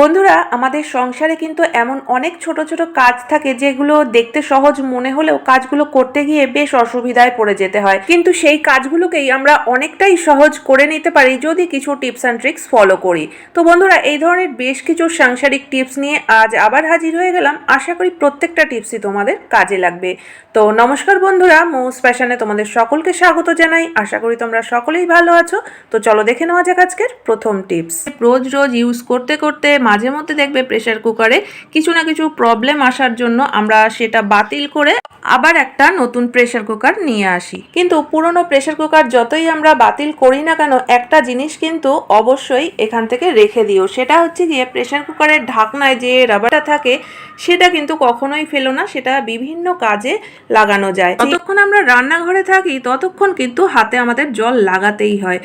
বন্ধুরা, আমাদের সংসারে কিন্তু এমন অনেক ছোট ছোট কাজ থাকে যেগুলো দেখতে সহজ মনে হলেও কাজগুলো করতে গিয়ে বেশ অসুবিধায় পড়ে যেতে হয়। কিন্তু সেই কাজগুলোকেই আমরা অনেকটাই সহজ করে নিতে পারি যদি কিছু টিপস অ্যান্ড ট্রিক্স ফলো করি। তো বন্ধুরা, এই ধরনের বেশ কিছু সাংসারিক টিপস নিয়ে আজ আবার হাজির হয়ে গেলাম। আশা করি প্রত্যেকটা টিপসই তোমাদের কাজে লাগবে। তো নমস্কার বন্ধুরা মৌস ফ্যাশনে তোমাদের সকলকে স্বাগত জানাই। আশা করি তোমরা সকলেই ভালো আছো। তো চলো দেখে নেওয়া যাক আজকের প্রথম টিপস। রোজ রোজ ইউজ করতে করতে মাঝে মধ্যে দেখবে প্রেশার কুকারে কিছু না কিছু প্রবলেম আসার জন্য আমরা সেটা বাতিল করে আবার একটা নতুন প্রেশার কুকার নিয়ে আসি। কিন্তু পুরনো প্রেশার কুকার যতই আমরা বাতিল করি না কেন, একটা জিনিস কিন্তু অবশ্যই এখান থেকে রেখে দিও। সেটা হচ্ছে গিয়ে প্রেশার কুকারের ঢাকনায় যে রাবারটা থাকে, সেটা কিন্তু কখনোই ফেলো না, সেটা বিভিন্ন কাজে লাগানো যায়। যতক্ষণ আমরা রান্নাঘরে থাকি, ততক্ষণ কিন্তু হাতে আমাদের জল লাগাতেই হয়।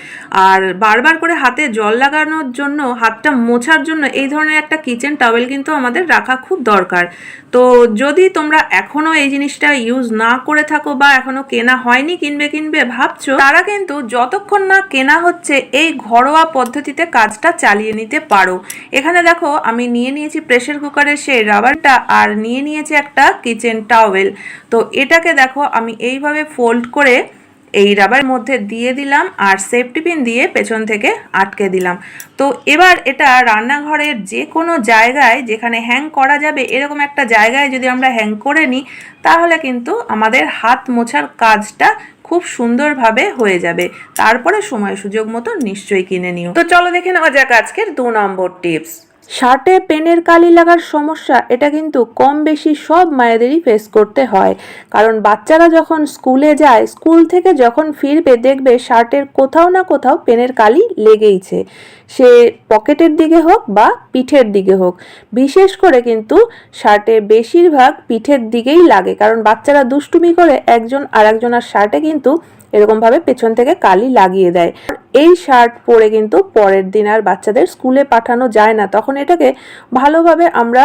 আর বারবার করে হাতে জল লাগানোর জন্য, হাতটা মোছার জন্য এই ধরনের একটা কিচেন টাওয়েল কিন্তু আমাদের রাখা খুব দরকার। তো যদি তোমরা এখনও এই জিনিসটা ইউজ না করে থাকো বা এখনও কেনা হয়নি, কিনবে কিনবে, ভাবছ, তারা কিন্তু যতক্ষণ না কেনা হচ্ছে, এই ঘরোয়া পদ্ধতিতে কাজটা চালিয়ে নিতে পারো। এখানে দেখো, আমি নিয়ে নিয়েছি প্রেশার কুকারের সেই রাবারটা আর নিয়ে নিয়েছি একটা কিচেন টাওয়েল তো এটাকে দেখো, আমি এইভাবে ফোল্ড করে এই রাবার মধ্যে দিয়ে দিলাম আর সেফটি পিন দিয়ে পেছন থেকে আটকে দিলাম। তো এবার এটা রান্নাঘরের যে কোনো জায়গায় যেখানে হ্যাং করা যাবে এরকম একটা জায়গায় যদি আমরা হ্যাং করে নিই, তাহলে কিন্তু আমাদের হাত মোছার কাজটা খুব সুন্দরভাবে হয়ে যাবে। তারপরে সময় সুযোগ মতো নিশ্চয়ই কিনে নিও। তো চলো দেখে নেওয়া যাক আজকের দু নম্বর টিপস শার্টে পেনের কালি লাগার সমস্যা, এটা কিন্তু কম বেশি সব মায়েদেরই ফেস করতে হয়। কারণ বাচ্চারা যখন স্কুলে যায়, স্কুল থেকে যখন ফিরবে, দেখবে শার্টের কোথাও না কোথাও পেনের কালি লেগেইছে। সে পকেটের দিকে হোক বা পিঠের দিকে হোক। বিশেষ করে কিন্তু শার্টে বেশিরভাগ পিঠের দিকেই লাগে। কারণ বাচ্চারা দুষ্টুমি করে একজন আর একজনের শার্টে কিন্তু এরকমভাবে পেছন থেকে কালি লাগিয়ে দেয়। এই শার্ট পরে কিন্তু পরের দিন আর বাচ্চাদের স্কুলে পাঠানো যায় না। তখন এটাকে ভালোভাবে আমরা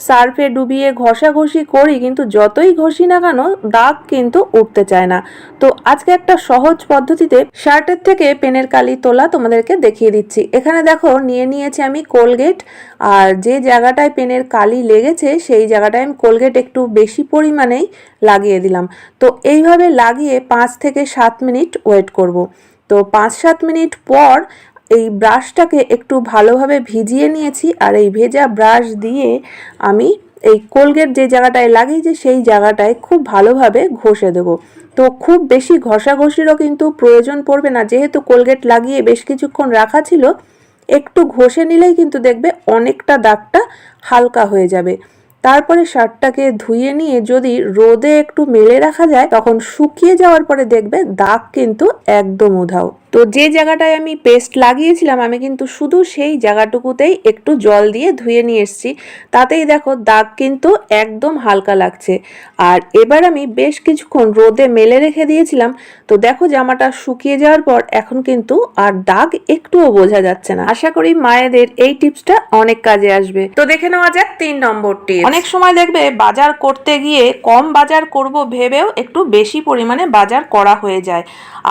সার্ফে ডুবিয়ে ঘষাঘষি করি, কিন্তু যতই ঘষি না কেন দাগ কিন্তু উঠতে চায় না। তো আজকে একটা সহজ পদ্ধতিতে শার্টের থেকে পেনের কালি তোলা তোমাদেরকে দেখিয়ে দিচ্ছি। এখানে দেখো, নিয়ে নিয়েছি আমি কোলগেট, আর যে জায়গাটায় পেনের কালি লেগেছে, সেই জায়গাটায় আমি কোলগেট একটু বেশি পরিমাণেই লাগিয়ে দিলাম। তো এইভাবে লাগিয়ে পাঁচ থেকে সাত মিনিট ওয়েট করব। তো পাঁচ সাত মিনিট পর এই ব্রাশটাকে একটু ভালোভাবে ভিজিয়ে নিয়েছি আর এই ভেজা ব্রাশ দিয়ে আমি এই কোলগেট যে জায়গাটায় লাগিয়েছি সেই জায়গাটায় খুব ভালোভাবে ঘষে দেবো। তো খুব বেশি ঘষাঘষিরও কিন্তু প্রয়োজন পড়বে না। যেহেতু কোলগেট লাগিয়ে বেশ কিছুক্ষণ রাখা ছিল, একটু ঘষে নিলেই কিন্তু দেখবে অনেকটা দাগটা হালকা হয়ে যাবে। তারপরে শার্টটাকে ধুয়ে নিয়ে যদি রোদে একটু মেলে রাখা যায়, তখন শুকিয়ে যাওয়ার পরে দেখবে দাগ কিন্তু একদম উধাও। তো যে জায়গাটায় আমি পেস্ট লাগিয়েছিলাম, আমি কিন্তু শুধু সেই জায়গাটুকুতেই একটু জল দিয়ে ধুয়ে নিয়ে এসেছি। তাতেই দেখো দাগ কিন্তু একদম হালকা লাগছে। আর এবার আমি বেশ কিছুক্ষণ রোদে মেলে রেখে দিয়েছিলাম। তো দেখো জামাটা শুকিয়ে যাওয়ার পর এখন কিন্তু আর দাগ একটুও বোঝা যাচ্ছে না। আশা করি মায়েদের এই টিপসটা অনেক কাজে আসবে। তো দেখে নেওয়া যাক তিন নম্বর টিপস। অনেক সময় দেখবে বাজার করতে গিয়ে কম বাজার করব ভেবেও একটু বেশি পরিমাণে বাজার করা হয়ে যায়।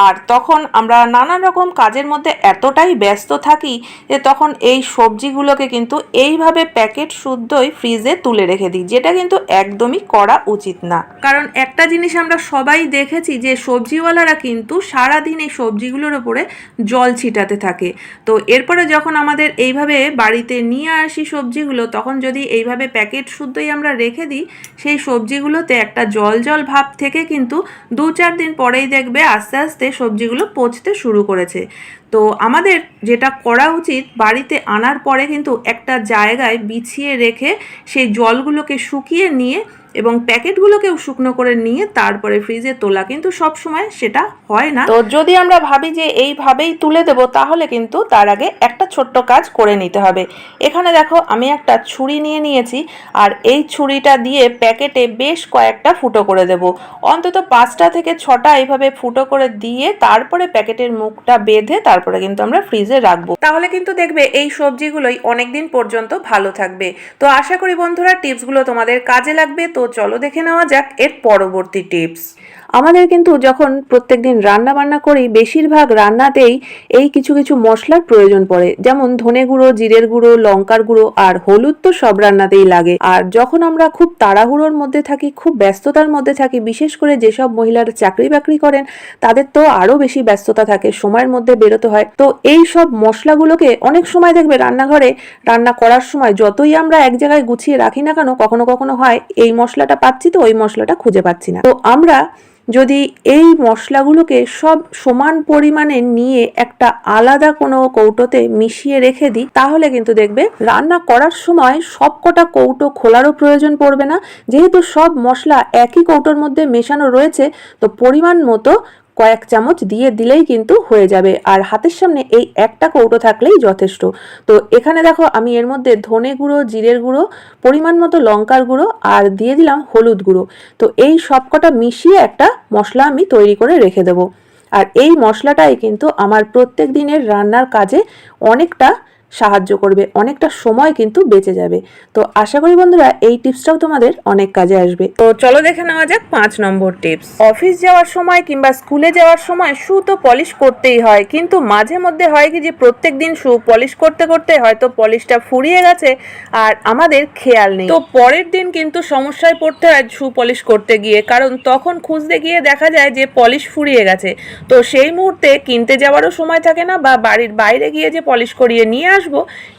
আর তখন আমরা নানান রকম কাজের মধ্যে এতটাই ব্যস্ত থাকি যে তখন এই সবজিগুলোকে কিন্তু এইভাবে প্যাকেট শুদ্ধই ফ্রিজে তুলে রেখে দিই, যেটা কিন্তু একদমই করা উচিত না। কারণ একটা জিনিস আমরা সবাই দেখেছি যে সবজিওয়ালারা কিন্তু সারাদিন এই সবজিগুলোর ওপরে জল ছিটাতে থাকে। তো এরপরে যখন আমাদের এইভাবে বাড়িতে নিয়ে আসি সবজিগুলো, তখন যদি এইভাবে প্যাকেট শুদ্ধই আমরা রেখে দিই, সেই সবজিগুলোতে একটা জল জল ভাব থেকে কিন্তু দু চার দিন পরেই দেখবে আস্তে আস্তে সবজিগুলো পচতে শুরু করেছে। তো আমাদের যেটা করা উচিত, বাড়িতে আনার পরে কিন্তু একটা জায়গায় বিছিয়ে রেখে সেই জলগুলোকে শুকিয়ে নিয়ে এবং প্যাকেটগুলোকেও শুকনো করে নিয়ে তারপরে ফ্রিজে তোলা কিন্তু সব সময় সেটা হয় না। তো যদি আমরা ভাবি যে এইভাবেই তুলে দেবো তাহলে কিন্তু তার আগে একটা ছোট্ট কাজ করে নিতে হবে। এখানে দেখো আমি একটা ছুরি নিয়ে নিয়েছি আর এই ছুরিটা দিয়ে প্যাকেটে বেশ কয়েকটা ফুটো করে দেব। অন্তত পাঁচটা থেকে ছটা এইভাবে ফুটো করে দিয়ে তারপরে প্যাকেটের মুখটা বেঁধে তারপরে কিন্তু আমরা ফ্রিজে রাখব। তাহলে কিন্তু দেখবে এই সবজিগুলোই অনেকদিন পর্যন্ত ভালো থাকবে। তো আশা করি বন্ধুরা টিপসগুলো তোমাদের কাজে লাগবে। তো চলো দেখে নেওয়া যাক এর পরবর্তী টিপস আমাদের কিন্তু যখন প্রত্যেকদিন রান্না বান্না করি, বেশিরভাগ রান্নাতেই এই কিছু কিছু মশলার প্রয়োজন পড়ে। যেমন ধনে গুঁড়ো, জিরের গুঁড়ো, লঙ্কার গুঁড়ো আর হলুদ তো সব রান্নাতেই লাগে। আর যখন আমরা খুব তাড়াহুড়োর মধ্যে থাকি, খুব ব্যস্ততার মধ্যে থাকি, বিশেষ করে যেসব মহিলারা চাকরি বাকরি করেন, তাদের তো আরও বেশি ব্যস্ততা থাকে, সময়ের মধ্যে বেরোতে হয়। তো এই সব মশলাগুলোকে অনেক সময় দেখবে রান্নাঘরে রান্না করার সময় যতই আমরা এক জায়গায় গুছিয়ে রাখি না কেন, কখনো কখনো হয়, এই মশলাটা পাচ্ছি তো, ওই মশলাটা খুঁজে পাচ্ছি না। তো আমরা যদি এই মশলাগুলোকে সব সমান পরিমাণে নিয়ে একটা আলাদা কোনো কৌটোতে মিশিয়ে রেখে দিই, তাহলে কিন্তু দেখবে রান্না করার সময় সব কটা কৌটো খোলারও প্রয়োজন পড়বে না। যেহেতু সব মশলা একই কৌটোর মধ্যে মেশানো রয়েছে, তো পরিমাণ মতো কয়েক চামচ দিয়ে দিলেই কিন্তু হয়ে যাবে। আর হাতের সামনে এই একটা কৌটো থাকলেই যথেষ্ট। তো এখানে দেখো আমি এর মধ্যে ধনে গুঁড়ো, জিরের গুঁড়ো, পরিমাণ মতো লঙ্কার গুঁড়ো আর দিয়ে দিলাম হলুদ গুঁড়ো। তো এই সবকটা মিশিয়ে একটা মশলা আমি তৈরি করে রেখে দেবো। আর এই মশলাটাই কিন্তু আমার প্রত্যেক দিনের রান্নার কাজে অনেকটা সাহায্য করবে। অনেকটা সময় কিন্তু বেঁচে যাবে। তো আশা করি বন্ধুরা, এই টিপসটাও তোমাদের অনেক কাজে আসবে। তো চলো দেখে নেওয়া যাক পাঁচ নম্বর টিপস। অফিস যাওয়ার সময় কিংবা স্কুলে যাওয়ার সময় শু তো পলিশ করতেই হয়। কিন্তু মাঝে মধ্যে হয় কি যে, প্রত্যেক দিন শু পলিশ করতে করতে হয়তো পলিশটা ফুরিয়ে গেছে আর আমাদের খেয়াল নেই। তো পরের দিন কিন্তু সমস্যায় পড়তে হয় শু পলিশ করতে গিয়ে। কারণ তখন খুঁজতে গিয়ে দেখা যায় যে, পলিশ ফুরিয়ে গেছে। তো সেই মুহূর্তে কিনতে যাওয়ারও সময় থাকে না বা বাড়ির বাইরে গিয়ে যে পলিশ করিয়ে নিয়ে আসব,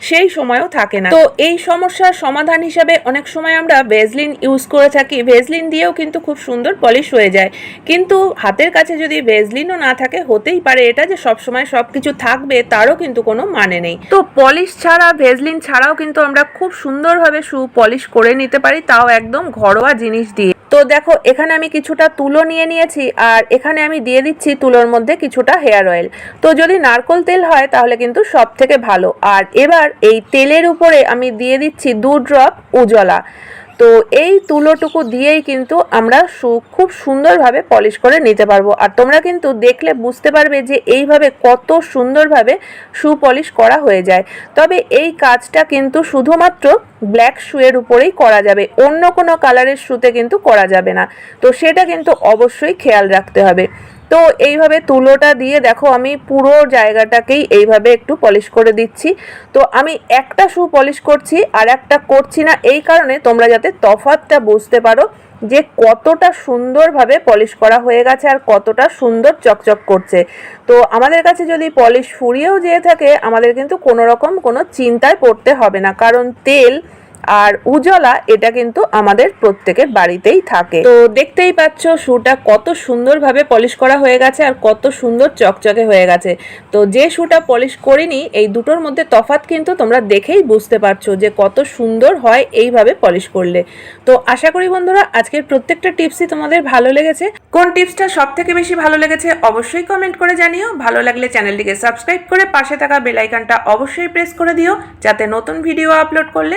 সেই সময়ও থাকে না। তো এই সমস্যার সমাধান হিসাবে অনেক সময় আমরা ভেজলিন ইউজ করে থাকি। ভেজলিন দিয়েও কিন্তু খুব সুন্দর পলিশ হয়ে যায়। কিন্তু হাতের কাছে যদি ভেজলিনও না থাকে, হতেই পারে এটা যে সব সময় সব কিছু থাকবে, তারও কিন্তু কোনো মানে নেই। তো পলিশ ছাড়া, ভেজলিন ছাড়াও কিন্তু আমরা খুব সুন্দরভাবে শু পলিশ করে নিতে পারি, তাও একদম ঘরোয়া জিনিস দিয়ে। তো দেখো, এখানে আমি কিছুটা তুলো নিয়ে নিয়েছি আর এখানে আমি দিয়ে দিচ্ছি তুলোর মধ্যে কিছুটা হেয়ার অয়েল। তো যদি নারকোল তেল হয় তাহলে কিন্তু সব থেকে ভালো। আর এবার এই তেলের উপরে আমি দিয়ে দিচ্ছি দু ড্রপ উজলা। তো এই তুলোটুকু দিয়েই কিন্তু আমরা সু খুব সুন্দরভাবে পলিশ করে নিতে পারব। আর তোমরা কিন্তু দেখলে বুঝতে পারবে যে এইভাবে কত সুন্দরভাবে শু পলিশ করা হয়ে যায়। তবে এই কাজটা কিন্তু শুধুমাত্র ব্ল্যাক শুয়ের উপরেই করা যাবে। অন্য কোনো কালারের শুতে কিন্তু করা যাবে না। তো সেটা কিন্তু অবশ্যই খেয়াল রাখতে হবে। তো এইভাবে তুলোটা দিয়ে দেখো আমি পুরো জায়গাটাকেই এইভাবে একটু পলিশ করে দিচ্ছি। তো আমি একটা শু পলিশ করছি আর একটা করছি না, এই কারণে তোমরা যাতে তফাতটা বুঝতে পারো যে কতটা সুন্দরভাবে পলিশ করা হয়ে গেছে আর কতটা সুন্দর চকচক করছে। তো আমাদের কাছে যদি পলিশ ফুরিয়েও যেয়ে থাকে, আমাদের কিন্তু কোনো রকম কোনো চিন্তায় পড়তে হবে না, কারণ তেল আর উজলা এটা কিন্তু আমাদের প্রত্যেকের বাড়িতেই থাকে। তো দেখতেই পাচ্ছ শুটা কত সুন্দরভাবে পলিশ করা হয়ে গেছে আর কত সুন্দর চকচকে হয়ে গেছে। তো যে শুটা পলিশ করিনি, এই দুটোর মধ্যে তফাত কিন্তু তোমরা দেখেই বুঝতে পারছ যে কত সুন্দর হয় এইভাবে পলিশ করলে। তো আশা করি বন্ধুরা, আজকের প্রত্যেকটা টিপসই তোমাদের ভালো লেগেছে। কোন টিপসটা সব থেকে বেশি ভালো লেগেছে অবশ্যই কমেন্ট করে জানিও। ভালো লাগলে চ্যানেলটিকে সাবস্ক্রাইব করে পাশে থাকা বেলাইকানটা অবশ্যই প্রেস করে দিও। যাতে নতুন ভিডিও আপলোড করলে